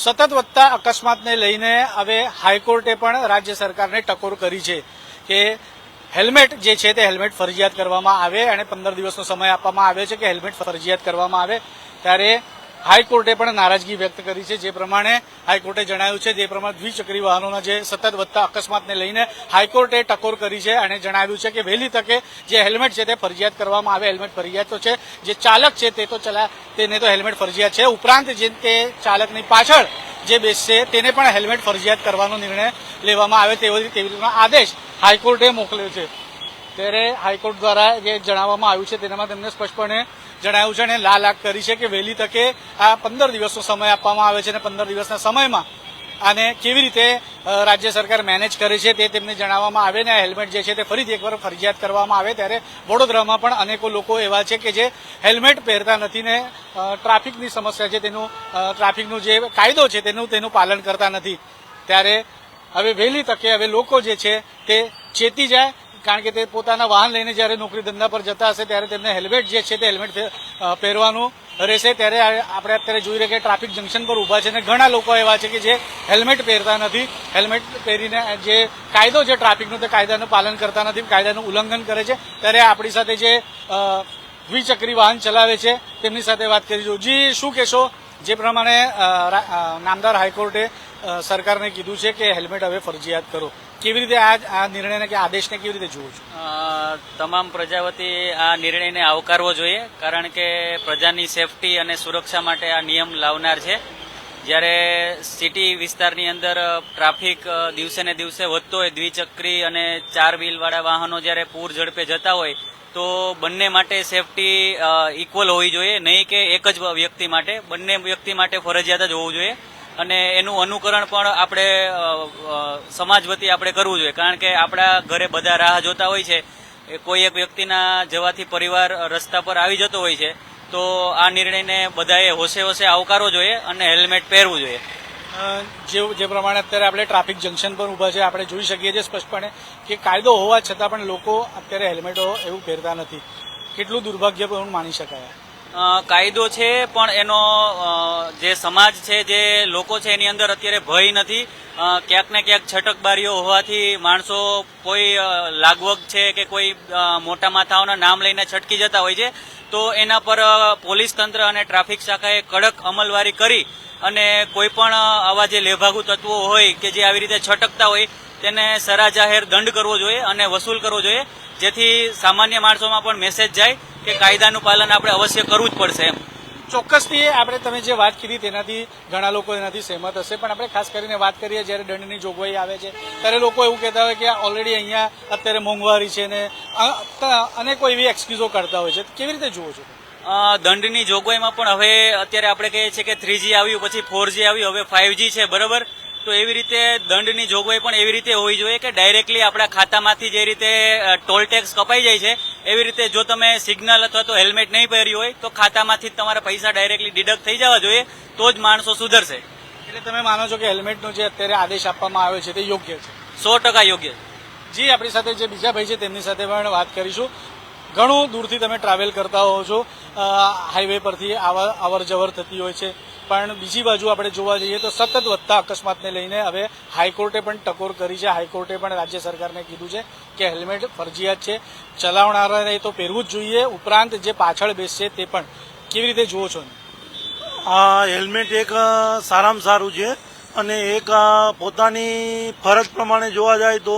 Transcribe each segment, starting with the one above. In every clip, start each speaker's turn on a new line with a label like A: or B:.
A: સતત વધતા અકસ્માતને લઈને હવે હાઈકોર્ટે પણ રાજ્ય સરકારને ટકોર કરી છે કે હેલ્મેટ જે છે તે હેલ્મેટ ફરજિયાત કરવામાં આવે અને પંદર દિવસનો સમય આપવામાં આવ્યો છે કે હેલ્મેટ ફરજિયાત કરવામાં આવે. ત્યારે હાઈકોર્ટે પણ નારાજગી વ્યક્ત કરી છે. જે પ્રમાણે હાઈકોર્ટે જણાવ્યું છે, જે પ્રમાણે દ્વિચક્રી વાહનોના જે સતત વધતા અકસ્માતને લઈને હાઈકોર્ટે ટકોર કરી છે અને જણાવ્યું છે કે વહેલી તકે જે હેલ્મેટ છે તે ફરજિયાત કરવામાં આવે. હેલ્મેટ ફરજિયાત તો છે. જે ચાલક છે તે તો ચલા તેને તો હેલ્મેટ ફરજિયાત છે. ઉપરાંત જે તે ચાલકની પાછળ જે બેસશે તેને પણ હેલ્મેટ ફરજિયાત કરવાનો નિર્ણય લેવામાં આવે તેવી તેવી રીતનો આદેશ હાઈકોર્ટે મોકલ્યો છે. ત્યારે હાઈકોર્ટ દ્વારા જે જણાવવામાં આવ્યું છે તેનામાં તેમને સ્પષ્ટપણે જણાવ્યું છે અને લાલ આગ કરી છે કે વહેલી તકે આ પંદર દિવસનો સમય આપવામાં આવે છે અને પંદર દિવસના સમયમાં આને કેવી રીતે રાજ્ય સરકાર મેનેજ કરે છે તે તેમને જણાવવામાં આવે ને આ હેલ્મેટ જે છે તે ફરીથી એકવાર ફરજિયાત કરવામાં આવે ત્યારે વડોદરામાં પણ અનેકો લોકો એવા છે કે જે હેલ્મેટ પહેરતા નથી ને ટ્રાફિકની સમસ્યા છે તેનું ટ્રાફિકનું જે કાયદો છે તેનું તેનું પાલન કરતા નથી. ત્યારે હવે વહેલી તકે હવે લોકો જે છે તે ચેતી જાય કારણ કે તે પોતાના વાહન લઈને જ્યારે નોકરી ધંધા પર જતા હશે ત્યારે તેમને હેલ્મેટ જે છે તે હેલ્મેટ પહેરવાનું રહેશે. ત્યારે આપણે અત્યારે જોઈ રહ્યા કે ટ્રાફિક જંકશન પર ઊભા છે અને ઘણા લોકો એવા છે કે જે હેલ્મેટ પહેરતા નથી. હેલ્મેટ પહેરીને જે કાયદો છે ટ્રાફિકનો તે કાયદાનું પાલન કરતા નથી, કાયદાનું ઉલ્લંઘન કરે છે. ત્યારે આપણી સાથે જે દ્વિચક્રી વાહન ચલાવે છે તેમની સાથે વાત કરીશું. જી, શું કહેશો? જે પ્રમાણે નામદાર હાઈકોર્ટે સરકારને કીધું છે કે હેલ્મેટ હવે ફરજિયાત કરો. કેવી રીતે આ આ નિર્ણયને કે આદેશને કેવી રીતે જુઓ છો?
B: તમામ પ્રજા વતી આ નિર્ણયને આવકારવો જોઈએ, કારણ કે પ્રજાની સેફટી અને સુરક્ષા માટે આ નિયમ લાવનાર છે. જ્યારે સિટી વિસ્તારની અંદર ટ્રાફિક દિવસે ને દિવસે વધતો હોય, દ્વિચક્રી અને ચાર વ્હીલવાળા વાહનો જ્યારે પૂર ઝડપે જતા હોય, તો બંને માટે સેફટી ઇક્વલ હોવી જોઈએ. નહીં કે એક જ વ્યક્તિ માટે, બંને વ્યક્તિ માટે ફરજિયાત જ હોવું જોઈએ. અને એનું અનુકરણ પણ આપણે સમાજ વતી આપણે કરવું જોઈએ. કારણ કે આપણા ઘરે બધા રાહ જોતા હોય છે કોઈ એક વ્યક્તિના જવાથી પરિવાર રસ્તા પર આવી જતો હોય છે, તો આ નિર્ણયને બધાએ હોશે હોશે આવકારવો જોઈએ અને હેલ્મેટ પહેરવું જોઈએ.
A: જે પ્રમાણે અત્યારે આપણે ટ્રાફિક જંકશન પર ઊભા છે, આપણે જોઈ શકીએ છીએ સ્પષ્ટપણે કે કાયદો હોવા છતાં પણ લોકો અત્યારે હેલ્મેટો એવું પહેરતા નથી. કેટલું દુર્ભાગ્યપૂર્ણ માની શકાય.
B: કાયદો છે, પણ એનો જે સમાજ છે, જે લોકો છે, એની અંદર અત્યારે ભય નથી. ક્યાંક ને ક્યાંક છટકબારીઓ હોવાથી માણસો કોઈ લાગવગ છે કે કોઈ મોટા માથાઓના નામ લઈને છટકી જતા હોય છે, તો એના પર પોલીસ તંત્ર અને ટ્રાફિક શાખાએ કડક અમલવારી કરી અને કોઈ પણ આવા જે લેભાગુ તત્વો હોય કે જે આવી રીતે છટકતા હોય તેને સરા જાહેર દંડ કરવો જોઈએ અને વસૂલ કરવો જોઈએ. જેથી સામાન્ય માણસોમાં પણ મેસેજ જાય કે કાયદાનું પાલન આપણે અવશ્ય કરવું જ પડશે એમ.
A: ચોક્કસથી આપણે તમે જે વાત કરી તેનાથી ઘણા લોકો એનાથી સહેમત હશે. પણ આપણે ખાસ કરીને વાત કરીએ જ્યારે દંડની જોગવાઈ આવે છે ત્યારે લોકો એવું કહેતા હોય કે ઓલરેડી અહીંયા અત્યારે મોંઘવારી છે ને અનેકો એવી એક્સક્યુઝો કરતા હોય છે. કેવી રીતે જુઓ છો?
B: દંડની જોગવાઈમાં પણ હવે અત્યારે આપણે કહીએ છીએ કે થ્રીજી આવ્યું પછી ફોરજી આવ્યું હવે ફાઇવજી છે બરોબર? તો એવી રીતે દંડની જોગવાઈ પણ એવી રીતે હોવી જોઈએ કે ડાયરેક્ટલી આપણા ખાતામાંથી જે રીતે ટોલ ટેક્સ કપાઈ જાય છે એવી રીતે જો તમે સિગ્નલ અથવા તો હેલ્મેટ નહીં પહેર્યું હોય તો ખાતામાંથી તમારા પૈસા ડાયરેક્ટલી ડિડક્ટ થઈ જવા જોઈએ તો જ માણસો સુધરશે.
A: એટલે તમે માનો છો કે હેલ્મેટનો જે અત્યારે આદેશ આપવામાં આવ્યો છે તે યોગ્ય છે?
B: સો ટકા યોગ્ય. છે.
A: જી આપણી સાથે જે બીજા ભાઈ છે તેમની સાથે પણ વાત કરીશું. ઘણું દૂરથી તમે ટ્રાવેલ કરતા હોવ છો. હાઈવે પરથી આવા અવર જવર થતી હોય છે. પણ બીજી બાજુ આપણે જોવા જઈએ તો સતત વધતા અકસ્માતને લઈને હવે હાઈકોર્ટે પણ ટકોર કરી છે. હાઈકોર્ટે પણ રાજ્ય સરકારને કીધું છે કે હેલ્મેટ ફરજિયાત છે. ચલાવનારાને તો પહેરવું જ જોઈએ. ઉપરાંત જે પાછળ બેસશે તે પણ. કેવી રીતે જુઓ છો?
C: આ હેલ્મેટ એક સારામાં સારું છે અને એક પોતાની ફરજ પ્રમાણે જોવા જાય તો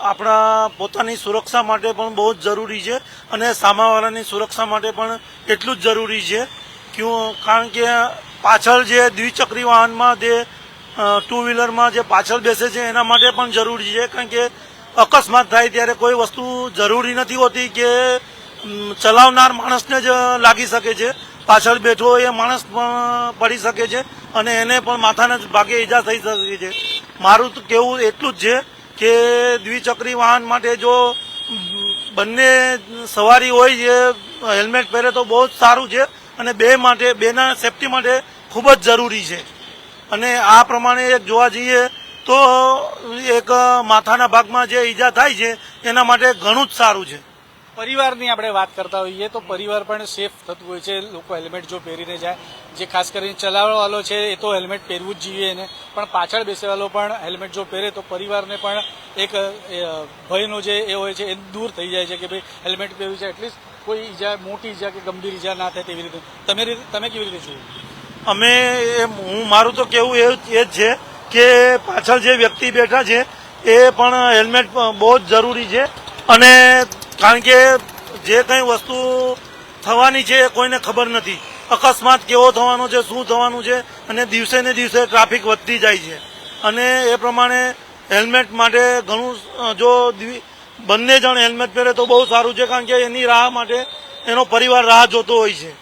C: આપણા પોતાની સુરક્ષા માટે પણ બહુ જ જરૂરી છે અને સામાવાળાની સુરક્ષા માટે પણ એટલું જ જરૂરી છે. ક્યું? કારણ કે પાછળ જે દ્વિચક્રી વાહનમાં જે ટુ વ્હીલરમાં જે પાછળ બેસે છે, એના માટે પણ જરૂરી છે. કારણ કે અકસ્માત થાય ત્યારે કોઈ વસ્તુ જરૂરી નથી હોતી કે ચલાવનાર માણસને જ લાગી શકે છે. પાછળ બેઠો એ માણસ પણ પડી શકે છે અને એને પણ માથાના ભાગે ઈજા થઈ શકે છે. મારું કેવું એટલું જ છે કે દ્વિચક્રી વાહન માટે જો બંને સવારી હોય, જે હેલ્મેટ પહેરે તો બહુ જ સારું છે. અને બે માટે, બેના સેફટી માટે ખૂબ જ જરૂરી છે. અને આ પ્રમાણે જોવા જઈએ તો એક માથાના ભાગમાં જે ઈજા થાય છે, એના માટે ઘણું જ સારું છે.
A: પરિવારની આપણે વાત કરતા હોઈએ તો પરિવાર પણ સેફ થતું હોય છે. લોકો હેલ્મેટ જો પહેરીને જાય, જે ખાસ કરીને ચલાવવાવાળો છે, એ તો હેલ્મેટ પહેરવું જ જોઈએ એને. પણ પાછળ બેસેવાળો પણ હેલ્મેટ જો પહેરે તો પરિવારને પણ એક ભયનો જે એ હોય છે, એ દૂર થઈ જાય છે કે ભાઈ હેલ્મેટ પહેર્યું છે એટલીસ્ટ કોઈ ઈજા, મોટી ઈજા કે ગંભીર ઈજા ના થાય તેવી રીતે? તમે તમે કેવી રીતે જોયું?
C: અમે હું મારું તો કેવું એ જ છે કે પાછળ જે વ્યક્તિ બેઠા છે, એ પણ હેલ્મેટ બહુ જ જરૂરી છે. અને કારણ કે જે કંઈ વસ્તુ થવાની છે એ કોઈને ખબર નથી. અકસ્માત કેવો થવાનો છે, શું થવાનું છે, અને દિવસે ને દિવસે ટ્રાફિક વધતી જાય છે. અને એ પ્રમાણે હેલ્મેટ માટે ઘણું જો બંને જણ હેલ્મેટ પહેરે તો બહુ સારું છે કારણ કે એની રાહ માટે એનો પરિવાર રાહ જોતો હોય છે.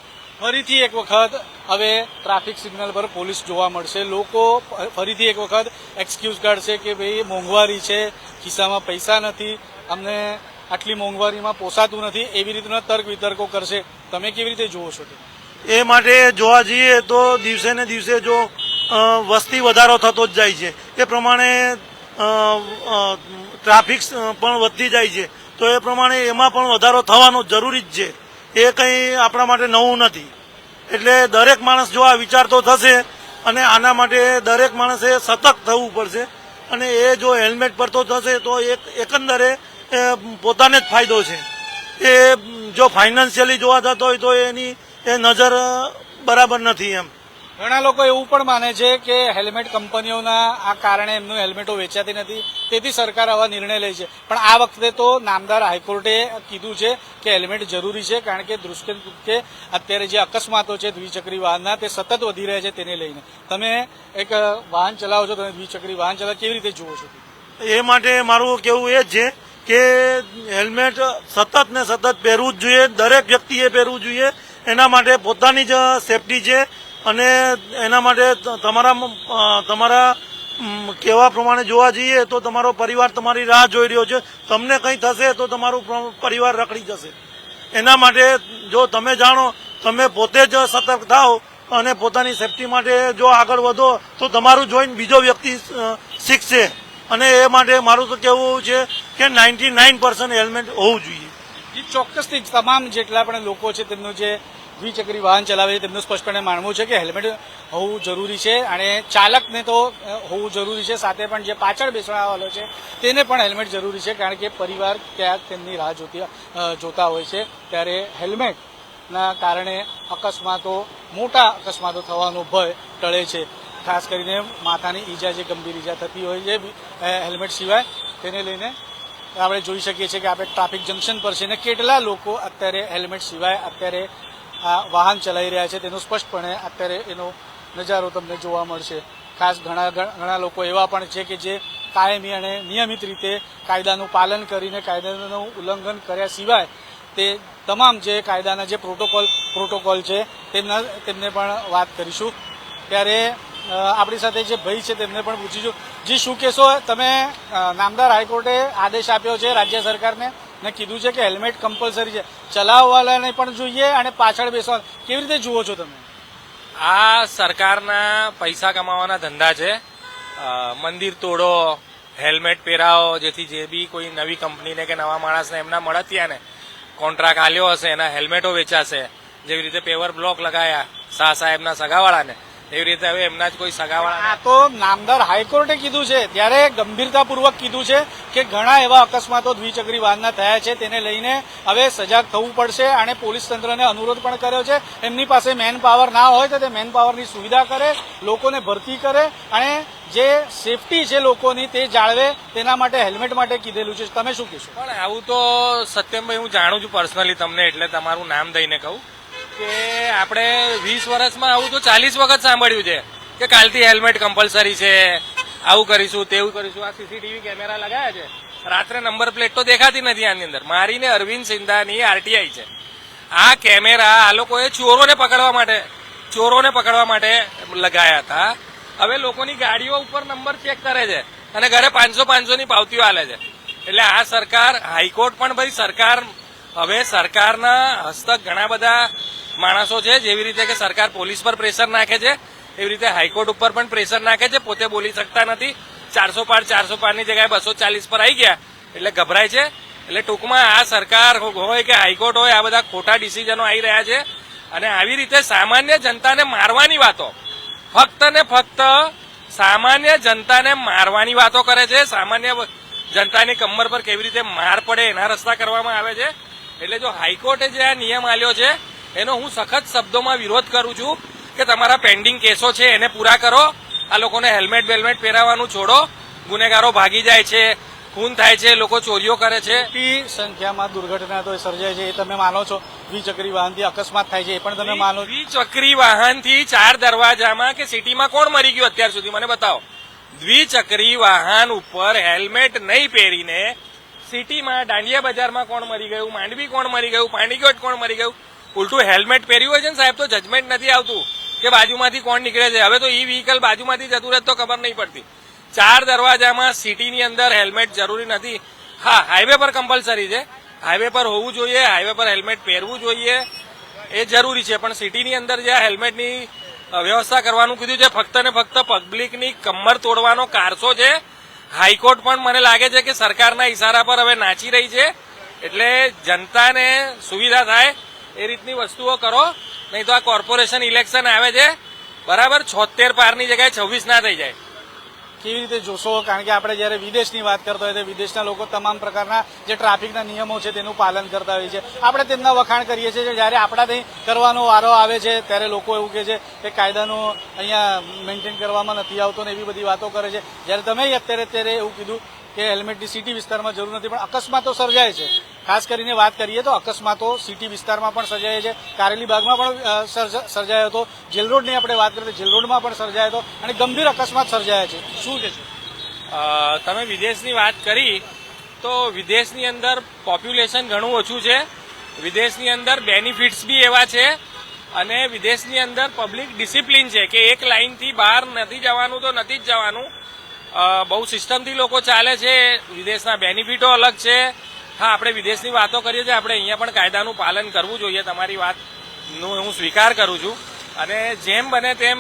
A: ફરીથી એક વખત હવે ટ્રાફિક સિગ્નલ પર પોલીસ જોવા મળશે. લોકો ફરીથી એક વખત એક્સક્યુઝ કાઢશે કે ભાઈ મોંઘવારી છે ખિસ્સામાં પૈસા નથી અમને આટલી મોંઘવારીમાં પોસાતું નથી એવી રીતના તર્ક વિતર્કો કરશે. તમે કેવી રીતે જુઓ છો
C: એ માટે જોવા જઈએ તો દિવસે ને દિવસે જો વસ્તી વધારો થતો જ જાય છે. એ પ્રમાણે ટ્રાફિક પણ વધતી જાય છે. તો એ પ્રમાણે એમાં પણ વધારો થવાનો જરૂરી જ છે. એ કંઈ આપણા માટે નવું નથી. એટલે દરેક માણસ જો આ વિચારતો થશે, અને આના માટે દરેક માણસે સતર્ક થવું પડશે. અને એ જો હેલ્મેટ પરતો થશે, તો એક, એકંદરે પોતાને જ ફાયદો છે. એ જો ફાઇનાન્શિયલી જોવા જતો હોય તો એની એ નજર બરાબર નથી એમ.
A: ઘણા લોકો એવું પણ માને છે કે હેલ્મેટ કંપનીઓના આ કારણે એમનું હેલ્મેટો વેચાતી નથી, તેથી સરકાર આવા નિર્ણય લે છે. પણ આ વખતે તો નામદાર હાઈકોર્ટે કીધું છે કે હેલ્મેટ જરૂરી છે, કારણ કે દૃષ્ટિ અત્યારે જે અકસ્માતો છે દ્વિચક્રી વાહનના, તે સતત વધી રહ્યા છે તેને લઈને. તમે એક વાહન ચલાવો છો, તમે દ્વિચક્રી વાહન ચલાવ, કેવી રીતે જુઓ છો?
C: એ માટે મારું કેવું એ જ છે કે હેલ્મેટ સતત ને સતત પહેરવું જ જોઈએ, દરેક વ્યક્તિએ પહેરવું જોઈએ. એના માટે પોતાની જ સેફટી છે. અને એના માટે તમારા તમારા કેવા પ્રમાણે જોવા જઈએ તો તમારો પરિવાર તમારી રાહ જોઈ રહ્યો છે. તમને કંઈ થશે તો તમારું પરિવાર રખડી જશે. એના માટે જો તમે જાણો, તમે પોતે જ સતર્ક થાઓ અને પોતાની સેફટી માટે જો આગળ વધો તો તમારું જોઈને બીજો વ્યક્તિ શીખશે. અને એ માટે મારું તો કહેવું છે કે નાઇન્ટી નાઇન પર્સન્ટ હેલ્મેટ હોવું જોઈએ.
A: ચોક્કસથી તમામ જેટલા પણ લોકો છે તેમનું જે દ્વિચક્રી વાહન ચલાવે છે, તેમનું સ્પષ્ટપણે માનવું છે કે હેલ્મેટ હોવું જરૂરી છે અને ચાલકને તો હોવું જરૂરી છે. સાથે પણ જે પાછળ બેસવાવાળો છે, તેને પણ હેલ્મેટ જરૂરી છે, કારણ કે પરિવાર ક્યાંક તેમની રાહ જોતી જોતા હોય છે. ત્યારે હેલ્મેટના કારણે અકસ્માતો, મોટા અકસ્માતો થવાનો ભય ટળે છે. ખાસ કરીને માથાની ઈજા જે ગંભીર ઈજા થતી હોય છે હેલ્મેટ સિવાય, તેને લઈને આપણે જોઈ શકીએ છીએ કે આપણે ટ્રાફિક જંકશન પર છે ને, કેટલા લોકો અત્યારે હેલ્મેટ સિવાય અત્યારે આ વાહન ચલાવી રહ્યા છે તેનું સ્પષ્ટપણે અત્યારે એનો નજારો તમને જોવા મળશે. ખાસ ઘણા ઘણા લોકો એવા પણ છે કે જે કાયમી અને નિયમિત રીતે કાયદાનું પાલન કરીને કાયદાનું ઉલ્લંઘન કર્યા સિવાય તે તમામ જે કાયદાના જે પ્રોટોકોલ પ્રોટોકોલ છે તેમના, તેમને પણ વાત કરીશું. ત્યારે આપણી સાથે જે ભાઈ છે તેમને પણ પૂછીશું. જી, શું કહેશો? તમે નામદાર હાઈકોર્ટે આદેશ આપ્યો છે રાજ્ય સરકારને? ને કીધું છે કે હેલ્મેટ કમ્પલસરી છે. ચલાવવાલાને પણ જોઈએ અને પાછળ બેસવા કેવી રીતે જુઓ છો તમે?
D: આ સરકારના પૈસા કમાવાના ધંધા છે. મંદિર તોડો, હેલ્મેટ પહેરાવો, જેથી જે બી કોઈ નવી કંપનીને કે નવા માણસને એમના મળતિયાને કોન્ટ્રાક્ટ આલ્યો હશે, એના હેલ્મેટો વેચાશે, જેવી રીતે પેવર બ્લોક લગાયા શાહ સાહેબના સગાવાળાને. એવી રીતે હવે એમના જ કોઈ સગાવાળા
A: આ તો નામદાર હાઈકોર્ટે કીધું છે. ત્યારે ગંભીરતાપૂર્વક કીધું છે કે ઘણા એવા અકસ્માતો દ્વિચક્રી વાહનના થયા છે. તેને લઈને હવે સજાગ થવું પડશે અને પોલીસ તંત્રને અનુરોધ પણ કર્યો છે. એમની પાસે મેન પાવર ના હોય તો તે મેન પાવરની સુવિધા કરે લોકોને ભરતી કરે અને જે સેફટી છે લોકોની તે જાળવે. તેના માટે હેલ્મેટ માટે કીધેલું છે. તમે શું કહેશો?
D: પણ આવું તો સત્યમભાઈ હું જાણું છું પર્સનલી તમને એટલે તમારું નામ દઈને કહું. કે આપણે વીસ વર્ષમાં આવું તો ચાલીસ વખત સાંભળ્યું છે કે કાલથી હેલ્મેટ કમ્પલસરી છે, આવું કરીશું, તેવું કરીશું. આ સીસીટીવી કેમેરા લગાયા છે. રાત્રે નંબર પ્લેટ તો દેખાતી નથી આની અંદર. મારીને અરવિંદ સિંધાની આરટીઆઈ છે. આ કેમેરા આ લોકોએ ચોરોને પકડવા માટે, ચોરોને પકડવા માટે લગાયા હતા. હવે લોકોની ગાડીઓ ઉપર નંબર ચેક કરે છે અને ઘરે પાંચસો પાંચસો ની પાવતીઓ આલે છે. એટલે આ સરકાર, હાઈકોર્ટ પણ ભાઈ સરકાર, હવે સરકારના હસ્તક ઘણા બધા માણસો છે, જેવી રીતે કે સરકાર પોલીસ પર પ્રેશર નાખે છે, એવી રીતે હાઈકોર્ટ ઉપર પણ પ્રેશર નાખે છે, પોતે બોલી શકતા નથી. ચારસો પાર, ચારસો પારની જગ્યાએ બસો ચાલીસ પર આવી ગયા, એટલે ગભરાય છે. એટલે ટૂંકમાં આ સરકાર હોય કે હાઈકોર્ટ હોય, આ બધા ખોટા ડિસિઝનો આવી રહ્યા છે. અને આવી રીતે સામાન્ય જનતાને મારવાની વાતો, ફક્ત ને ફક્ત સામાન્ય જનતાને મારવાની વાતો કરે છે. સામાન્ય જનતાની કમર પર કેવી રીતે માર પડે એના રસ્તા કરવામાં આવે છે. એટલે જો હાઈકોર્ટે જે આ નિયમ આલ્યો છે એનો હું સખત શબ્દોમાં વિરોધ કરું છું કે તમારા પેન્ડિંગ કેસો છે એને પૂરા કરો. આ લોકોને હેલ્મેટ વેલમેટ પહેરાવવાનું છોડો. ગુનેગારો ભાગી જાય છે ખૂન થાય છે લોકો ચોરીઓ કરે છે.
A: મોટી સંખ્યામાં દુર્ઘટના તો સર્જાય છે એ તમે માનો છો. દ્વિચક્રી વાહનથી અકસ્માત થાય છે એ પણ તમે માનો
D: દ્વિચક્રી વાહનથી ચાર દરવાજામાં કે સિટીમાં કોણ મરી ગયું અત્યાર સુધી મને બતાવો. દ્વિચક્રી વાહન ઉપર હેલ્મેટ નહીં પહેરીને સિટીમાં દાંડિયા બજારમાં કોણ મરી ગયું માંડવી કોણ મરી ગયું પાણીગોટ કોણ મરી ગયું? ઉલટું હેલ્મેટ પહેર્યું હોય છે ને સાહેબ, તો જજમેન્ટ નથી આવતું કે બાજુમાંથી કોણ નીકળે છે. હવે તો ઈ વ્હીકલ બાજુમાંથી જતું રહે તો ખબર નહીં પડતી. ચાર દરવાજામાં સિટીની અંદર હેલ્મેટ જરૂરી નથી. હા હાઈવે પર કમ્પલસરી છે. હાઈવે પર હોવું જોઈએ હાઈવે પર હેલ્મેટ પહેરવું જોઈએ. એ જરૂરી છે, પણ સિટીની અંદર જે હેલ્મેટની વ્યવસ્થા કરવાનું કીધું છે, ફક્ત ને ફક્ત પબ્લિકની કમર તોડવાનો કારસો છે. હાઈકોર્ટ પણ મને લાગે છે કે સરકારના ઈશારા પર હવે નાચી રહી છે. એટલે જનતાને સુવિધા થાય. એ રીતની વસ્તુઓ કરો, નહીં તો આ કોર્પોરેશન ઇલેક્શન આવે છે. બરાબર, છોતેર પારની જગ્યાએ છવ્વીસ ના થઈ જાય.
A: કેવી રીતે જોશો? કારણ કે આપણે જ્યારે વિદેશની વાત કરતા હોય તો વિદેશના લોકો તમામ પ્રકારના જે ટ્રાફિકના નિયમો છે તેનું પાલન કરતા હોય છે. આપણે તેમના વખાણ કરીએ છીએ જ્યારે આપણા ત્યાં કરવાનો વારો આવે છે, ત્યારે લોકો એવું કહે છે કે કાયદાનું અહીંયા મેન્ટેન કરવામાં નથી આવતો ને એવી બધી વાતો કરે છે. જ્યારે તમે અત્યારે અત્યારે એવું કીધું કે હેલ્મેટની સિટી વિસ્તારમાં જરૂર નથી, પણ અકસ્માતો સર્જાય છે. ખાસ કરીને વાત કરીએ તો અકસ્માતો સિટી વિસ્તારમાં પણ સર્જાય છે. કારેલી બાગમાં પણ સર્જ- સર્જાયો હતો. જેલ રોડની આપણે વાત કરીએ તો જેલ રોડમાં પણ સર્જાયો હતો અને ગંભીર અકસ્માત સર્જાયા છે. શું છે?
D: તમે વિદેશની વાત કરી તો વિદેશની અંદર પોપ્યુલેશન ઘણું ઓછું છે. વિદેશની અંદર બેનિફિટ્સ બી એવા છે અને વિદેશની અંદર પબ્લિક ડિસિપ્લિન છે કે એક લાઇનથી બહાર નથી જવાનું તો નથી જ જવાનું. બહુ સિસ્ટમથી લોકો ચાલે છે. વિદેશના બેનિફિટો અલગ છે. હા, આપણે વિદેશની વાતો કરીએ છીએ. આપણે અહીંયા પણ કાયદાનું પાલન કરવું જોઈએ. તમારી વાતનું હું સ્વીકાર કરું છું. અને જેમ બને તેમ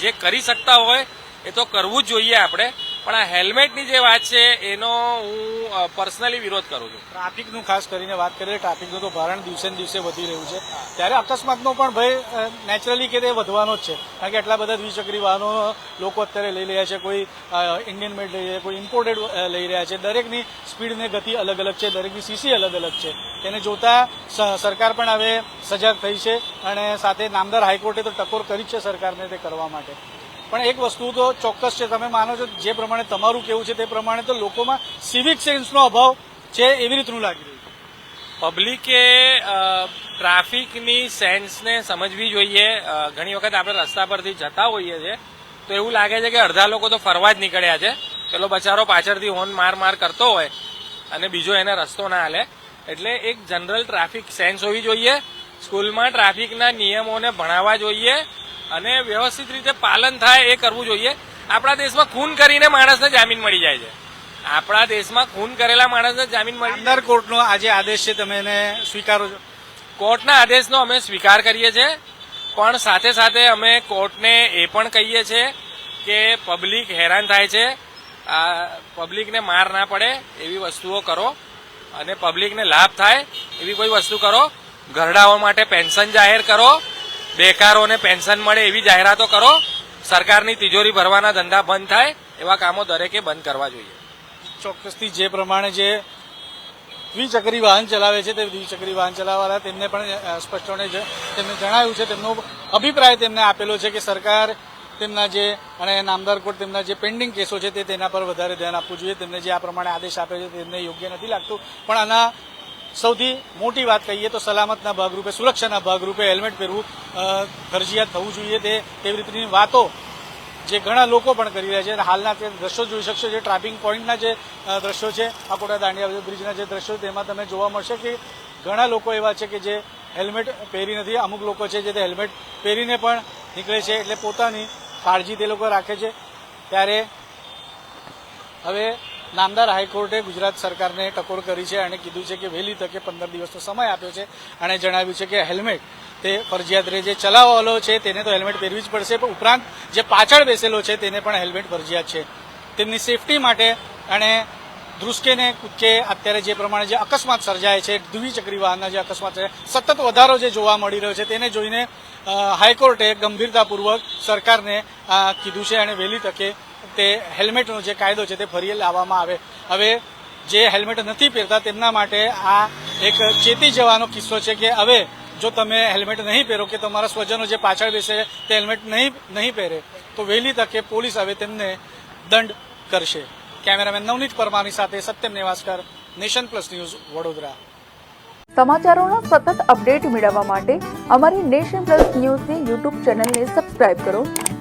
D: જે કરી શકતા હોય એ તો કરવું જ જોઈએ આપણે. પણ આ હેલ્મેટની જે વાત છે એનો હું પર્સનલી વિરોધ કરું છું.
A: ટ્રાફિકનું ખાસ કરીને વાત કરીએ ટ્રાફિકનું તો ભારણ દિવસે ને દિવસે વધી રહ્યું છે. ત્યારે અકસ્માતનો પણ ભય નેચરલી કે તે વધવાનો જ છે. કારણ કે એટલા બધા દ્વિચક્રી વાહનો લોકો અત્યારે લઈ રહ્યા છે કોઈ ઇન્ડિયન મેડ લઈ રહ્યા કોઈ ઇમ્પોર્ટેડ લઈ રહ્યા છે. દરેકની સ્પીડ ને ગતિ અલગ અલગ છે દરેકની સીસી અલગ અલગ છે. તેને જોતા સરકાર પણ હવે સજાગ થઈ છે અને સાથે નામદાર હાઈકોર્ટે તો ટકોર કરી જ છે સરકારને તે કરવા માટે. પણ એક વસ્તુ તો ચોક્કસ છે, તમે માનો છો જે પ્રમાણે તમારું કેવું છે તે પ્રમાણે તો લોકોમાં સિવિક સેન્સનો અભાવ છે એવી રીતનું લાગી રહ્યું
D: પબ્લિકે ટ્રાફિકની સેન્સને સમજવી જોઈએ. ઘણી વખત આપણે રસ્તા પરથી જતા હોઈએ છીએ, તો એવું લાગે છે કે અડધા લોકો તો ફરવા જ નીકળ્યા છે. પેલો બચારો પાછળથી હોર્ન માર માર કરતો હોય અને બીજો એને રસ્તો ના હાલે. એટલે એક જનરલ ટ્રાફિક સેન્સ હોવી જોઈએ. સ્કૂલમાં ટ્રાફિકના નિયમોને ભણાવવા જોઈએ. અને વ્યવસ્થિત રીતે પાલન થાય એ કરવું જોઈએ. આપણા દેશમાં ખૂન કરીને માણસને જામીન મળી જાય છે. આપણા દેશમાં ખૂન કરેલા માણસને જામીન મળી
A: અંદર કોર્ટનો આજે આદેશ છે તમે એને સ્વીકારો છો?
D: કોર્ટના આદેશનો અમે સ્વીકાર કરીએ છીએ પણ સાથે સાથે અમે કોર્ટને એ પણ કહીએ છીએ કે પબ્લિક હેરાન થાય છે. આ પબ્લિકને માર ના પડે એવી વસ્તુઓ કરો અને પબ્લિકને લાભ થાય એવી કોઈ વસ્તુ કરો. ઘરડાઓ માટે પેન્શન જાહેર કરો. બેકારોને પેન્શન મળે એવી જાહેરાતો કરો, સરકારની તિજોરી ભરવાના ધંધા બંધ થાય, એવા કામો દરેકે બંધ કરવા જોઈએ.
A: ચોક્કસથી જે પ્રમાણે જે દ્વિચક્રી વાહન ચલાવે છે, તે દ્વિચક્રી વાહન ચલાવવાળા તેમને પણ જ- તેમને જણાવ્યું છે. તેમનો અભિપ્રાય તેમને આપેલો છે કે સરકાર તેમના જે, અને નામદાર કોર્ટ તેમના જે પેન્ડિંગ કેસો છે તે તેના પર વધારે ધ્યાન આપવું જોઈએ. તેમને જે આ પ્રમાણે આદેશ આપે છે તેમને યોગ્ય નથી લાગતું. પણ આના સૌથી મોટી વાત કહીએ તો સલામતના ભાગરૂપે, સુરક્ષાના ભાગરૂપે હેલ્મેટ પહેરવું ફરજિયાત થવું જોઈએ. તે તેવી રીતની વાતો જે ઘણા લોકો પણ કરી રહ્યા છે અને હાલના તે દ્રશ્યો જોઈ શકશો. જે ટ્રાફિક પોઈન્ટના જે દ્રશ્યો છે આકોટા દાંડિયા બ્રિજના જે દ્રશ્યો તેમાં તમે જોવા મળશે કે ઘણા લોકો એવા છે કે જે હેલ્મેટ પહેરી નથી. અમુક લોકો છે જે તે હેલ્મેટ પહેરીને પણ નીકળે છે એટલે પોતાની કાળજી તે લોકો રાખે છે. ત્યારે હવે નામદાર હાઈકોર્ટે ગુજરાત સરકારને ટકોર કરી છે અને કીધું છે કે વહેલી તકે પંદર દિવસનો સમય આપ્યો છે અને જણાવ્યું છે કે હેલ્મેટ તે ફરજિયાત રહે. જે ચલાવવાલો છે તેને તો હેલ્મેટ પહેરવી જ પડશે ઉપરાંત જે પાછળ બેસેલો છે તેને પણ હેલ્મેટ ફરજિયાત છે. તેમની સેફટી માટે અને ધ્રુસકે કૂદકે અત્યારે જે પ્રમાણે જે અકસ્માત સર્જાય છે, દ્વિચક્રી વાહનના જે અકસ્માત છે, સતત વધારો જે જોવા મળી રહ્યો છે તેને જોઈને હાઈકોર્ટે ગંભીરતાપૂર્વક સરકારને કીધું છે અને વહેલી તકે તે હેલ્મેટનો જે કાયદો છે તે ફરી લાવવામાં આવે. હવે જે હેલ્મેટ નથી પહેરતા તેમના માટે આ એક ચેતી જવાનો કિસ્સો છે કે હવે જો તમે હેલ્મેટ નહીં પહેરો કે તમારા સ્વજનો જે પાછળ બેસે તે હેલ્મેટ નહીં નહીં પહેરે, તો વહેલી તકે પોલીસ હવે તેમને દંડ કરશે. કેમેરામેન નવનીત પરમારની સાથે Satyam Nevaskar, nation plus news, Vadodara.
E: સમાચારોનો સતત અપડેટ મેળવવા માટે અમારી નેશન પ્લસ ન્યૂઝની યુટ્યુબ ચેનલને સબસ્ક્રાઇબ કરો.